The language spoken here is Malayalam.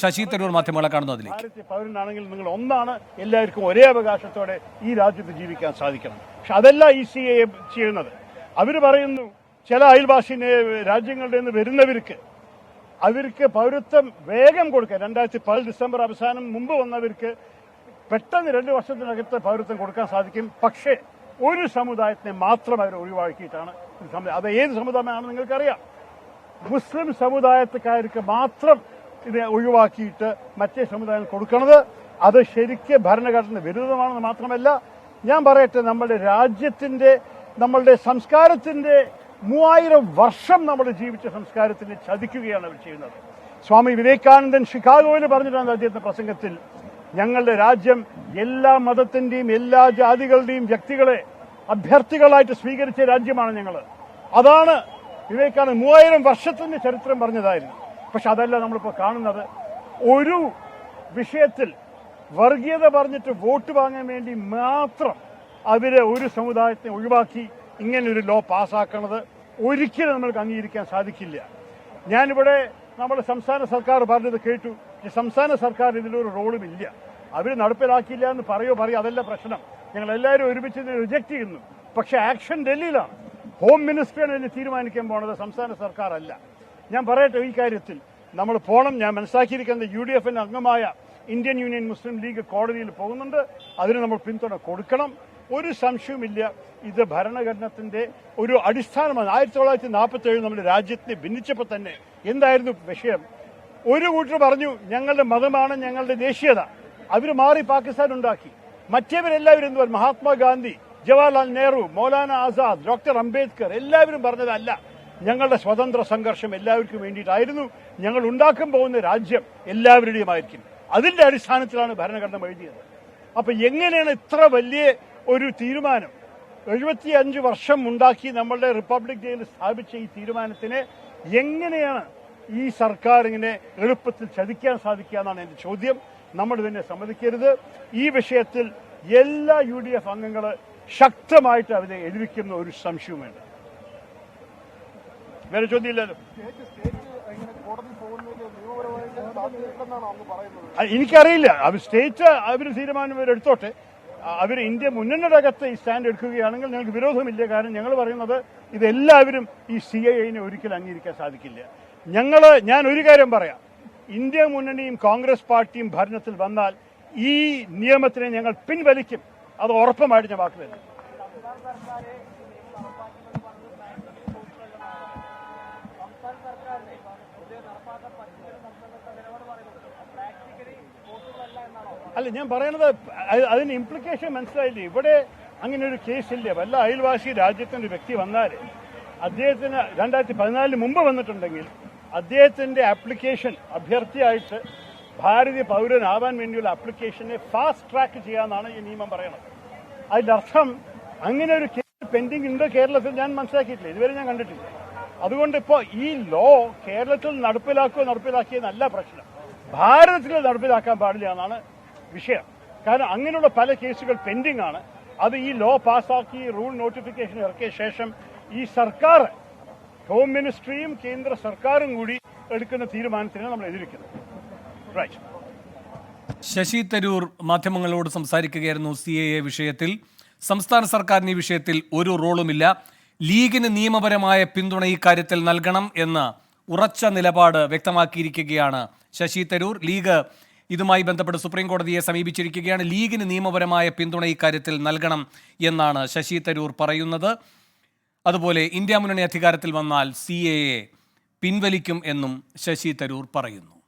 ശശി തരൂർ മാധ്യമങ്ങളെ കാണുന്നു അതിലേക്ക്. പൗരനാണെങ്കിൽ നിങ്ങൾ ഒന്നാണ് എല്ലാവർക്കും ഒരേ അവകാശത്തോടെ ഈ രാജ്യത്ത് ജീവിക്കാൻ സാധിക്കണം. പക്ഷെ അതല്ല ഈ സി എ ചെയ്യുന്നത്. അവർ പറയുന്നു ചില അയൽവാസി രാജ്യങ്ങളുടെ നിന്ന് വരുന്നവർക്ക് അവർക്ക് പൗരത്വം വേഗം കൊടുക്കുക. രണ്ടായിരത്തി പതിൽ ഡിസംബർ അവസാനം മുമ്പ് വന്നവർക്ക് പെട്ടെന്ന് രണ്ട് വർഷത്തിനകത്ത് പൗരത്വം കൊടുക്കാൻ സാധിക്കും. പക്ഷേ ഒരു സമുദായത്തിനെ മാത്രം അവർ ഒഴിവാക്കിയിട്ടാണ് അത് ഏത് സമുദായമാണെന്ന് നിങ്ങൾക്കറിയാം. മുസ്ലിം സമുദായത്തുകാർക്ക് മാത്രം ഇത് ഒഴിവാക്കിയിട്ട് മറ്റേ സമുദായം കൊടുക്കുന്നത് അത് ശരിക്ക് ഭരണഘടന വിരുദ്ധമാണെന്ന് മാത്രമല്ല ഞാൻ പറയട്ടെ നമ്മുടെ രാജ്യത്തിന്റെ നമ്മളുടെ സംസ്കാരത്തിന്റെ മൂവായിരം വർഷം നമ്മൾ ജീവിച്ച സംസ്കാരത്തിനെ ചതിക്കുകയാണ് അവർ ചെയ്യുന്നത്. സ്വാമി വിവേകാനന്ദൻ ഷിക്കാഗോയിൽ പറഞ്ഞിട്ടാണ് അദ്ദേഹത്തിന്റെ പ്രസംഗത്തിൽ ഞങ്ങളുടെ രാജ്യം എല്ലാ മതത്തിന്റെയും എല്ലാ ജാതികളുടെയും വ്യക്തികളെ അഭ്യർത്ഥികളായിട്ട് സ്വീകരിച്ച രാജ്യമാണ് ഞങ്ങൾ അതാണ് വിവേകാനന്ദ മൂവായിരം വർഷത്തിന്റെ ചരിത്രം പറഞ്ഞതായിരുന്നു. പക്ഷെ അതല്ല നമ്മളിപ്പോൾ കാണുന്നത്. ഒരു വിഷയത്തിൽ വർഗീയത പറഞ്ഞിട്ട് വോട്ട് വാങ്ങാൻ വേണ്ടി മാത്രം അവരെ ഒരു സമുദായത്തെ ഒഴിവാക്കി ഇങ്ങനൊരു ലോ പാസ്സാക്കണത് ഒരിക്കലും നമ്മൾക്ക് അംഗീകരിക്കാൻ സാധിക്കില്ല. ഞാനിവിടെ നമ്മുടെ സംസ്ഥാന സർക്കാർ പറഞ്ഞത് കേട്ടു. സംസ്ഥാന സർക്കാർ ഇതിലൊരു റോളും ഇല്ല. അവർ നടപ്പിലാക്കിയില്ല എന്ന് പറയോ പറയോ അതല്ല പ്രശ്നം. ഞങ്ങൾ എല്ലാവരും ഒരുമിച്ച് ഇത് റിജക്ട് ചെയ്യുന്നു. പക്ഷെ ആക്ഷൻ ഡൽഹിയിലാണ് ഹോം മിനിസ്റ്ററിയാണ് ഇതിന് തീരുമാനിക്കാൻ പോണത് സംസ്ഥാന സർക്കാർ അല്ല. ഞാൻ പറയട്ടെ ഈ കാര്യത്തിൽ. നമ്മൾ പോകണം ഞാൻ മനസ്സിലാക്കിയിരിക്കുന്നത് യു ഡി എഫിന്റെ അംഗമായ ഇന്ത്യൻ യൂണിയൻ മുസ്ലിം ലീഗ് കോടതിയിൽ പോകുന്നുണ്ട്. അതിന് നമ്മൾ പിന്തുണ കൊടുക്കണം. ഒരു സംശയവുമില്ല. ഇത് ഭരണഘടനത്തിന്റെ ഒരു അടിസ്ഥാനമാണ്. ആയിരത്തി തൊള്ളായിരത്തി നാൽപ്പത്തി ഏഴ് നമ്മുടെ രാജ്യത്തിന് ഭിന്നിച്ചപ്പോൾ തന്നെ എന്തായിരുന്നു വിഷയം? ഒരു കൂട്ടർ പറഞ്ഞു ഞങ്ങളുടെ മതമാണ് ഞങ്ങളുടെ ദേശീയത. അവർ മാറി പാകിസ്ഥാൻ ഉണ്ടാക്കി. മറ്റേവരെല്ലാവരും എന്തുവാൻ മഹാത്മാഗാന്ധി ജവഹർലാൽ നെഹ്റു മൗലാന ആസാദ് ഡോക്ടർ അംബേദ്കർ എല്ലാവരും പറഞ്ഞതല്ല. ഞങ്ങളുടെ സ്വതന്ത്ര സംഘർഷം എല്ലാവർക്കും വേണ്ടിയിട്ടായിരുന്നു ഞങ്ങൾ ഉണ്ടാക്കാൻ പോകുന്ന രാജ്യം എല്ലാവരുടെയുമായിരിക്കും. അതിന്റെ അടിസ്ഥാനത്തിലാണ് ഭരണഘടന എഴുതിയത്. അപ്പൊ എങ്ങനെയാണ് ഇത്ര വലിയ ഒരു തീരുമാനം? എഴുപത്തി അഞ്ച് വർഷം ഉണ്ടാക്കി നമ്മളുടെ റിപ്പബ്ലിക് ഡേയിൽ സ്ഥാപിച്ച ഈ തീരുമാനത്തിന് എങ്ങനെയാണ് ഈ സർക്കാർ ഇങ്ങനെ എളുപ്പത്തിൽ ചതിക്കാൻ സാധിക്കുക എന്നാണ് എന്റെ ചോദ്യം. നമ്മൾ ഇതിനെ സമ്മതിക്കരുത്. ഈ വിഷയത്തിൽ എല്ലാ യു ഡി എഫ് അംഗങ്ങൾ ശക്തമായിട്ട് അവരെ എഴുതിക്കുന്ന ഒരു സംശയവും വേണ്ട വേറെ ചോദ്യമില്ലല്ലോ എനിക്കറിയില്ല. അവർ സ്റ്റേറ്റ് അവർ തീരുമാനം അവർ എടുത്തോട്ടെ. അവർ ഇന്ത്യ മുന്നണിയുടെ ഈ സ്റ്റാൻഡ് എടുക്കുകയാണെങ്കിൽ ഞങ്ങൾക്ക് വിരോധമില്ല. കാരണം ഞങ്ങൾ പറയുന്നത് ഇതെല്ലാവരും ഈ സി ഐ ഐനെ ഒരിക്കലും അംഗീകരിക്കാൻ സാധിക്കില്ല. ഞങ്ങൾ ഞാൻ ഒരു കാര്യം പറയാം. ഇന്ത്യ മുന്നണിയും കോൺഗ്രസ് പാർട്ടിയും ഭരണത്തിൽ വന്നാൽ ഈ നിയമത്തിനെ ഞങ്ങൾ പിൻവലിക്കും. അത് ഉറപ്പമായിട്ട് ഞാൻ വാക്ക് തരുന്നു അല്ല ഞാൻ പറയണത് അത് അതിന് ഇംപ്ലിക്കേഷൻ മനസ്സിലായില്ലേ? ഇവിടെ അങ്ങനെ ഒരു കേസില്ല വല്ല അയൽവാസി രാജ്യത്തിന്റെ ഒരു വ്യക്തി വന്നാൽ അദ്ദേഹത്തിന് രണ്ടായിരത്തി പതിനാലിന് മുമ്പ് വന്നിട്ടുണ്ടെങ്കിൽ അദ്ദേഹത്തിന്റെ ആപ്ലിക്കേഷൻ അഭ്യർത്ഥിയായിട്ട് ഭാരതീയ പൗരനാവാൻ വേണ്ടിയുള്ള ആപ്ലിക്കേഷനെ ഫാസ്റ്റ് ട്രാക്ക് ചെയ്യാന്നാണ് ഈ നിയമം പറയുന്നത് അർത്ഥം അങ്ങനെ ഒരു കേസ് പെൻഡിംഗ് ഉണ്ട് കേരളത്തിൽ ഞാൻ മനസ്സിലാക്കിയിട്ടില്ല. ഇതുവരെ ഞാൻ കണ്ടിട്ടില്ല. അതുകൊണ്ട് ഇപ്പോൾ ഈ ലോ കേരളത്തിൽ നടപ്പിലാക്കുകയോ നടപ്പിലാക്കിയെന്നല്ല പ്രശ്നം. ഭാരതത്തിൽ നടപ്പിലാക്കാൻ പാടില്ല എന്നാണ് വിഷയം. കാരണം അങ്ങനെയുള്ള പല കേസുകൾ പെൻഡിംഗ് ആണ് അത് ഈ ലോ പാസ്സാക്കി റൂൾ നോട്ടിഫിക്കേഷൻ ഇറക്കിയ ശേഷം ഈ സർക്കാർ ഹോം മിനിസ്ട്രിയും കേന്ദ്ര സർക്കാരും കൂടി എടുക്കുന്ന തീരുമാനത്തിന് നമ്മൾ എതിരിക്കുന്നത്. ശശി തരൂർ മാധ്യമങ്ങളോട് സംസാരിക്കുകയായിരുന്നു സി എ വിഷയത്തിൽ. സംസ്ഥാന സർക്കാരിന് ഈ വിഷയത്തിൽ ഒരു റോളുമില്ല. ലീഗിന് നിയമപരമായ പിന്തുണ ഈ കാര്യത്തിൽ നൽകണം എന്ന് ഉറച്ച നിലപാട് വ്യക്തമാക്കിയിരിക്കുകയാണ് ശശി തരൂർ. ലീഗ് ഇതുമായി ബന്ധപ്പെട്ട് സുപ്രീം കോടതിയെ സമീപിച്ചിരിക്കുകയാണ്. ലീഗിന് നിയമപരമായ പിന്തുണ ഇക്കാര്യത്തിൽ നൽകണം എന്നാണ് ശശി തരൂർ പറയുന്നത്. അതുപോലെ ഇന്ത്യ മുന്നണി അധികാരത്തിൽ വന്നാൽ സി പിൻവലിക്കും എന്നും ശശി തരൂർ പറയുന്നു.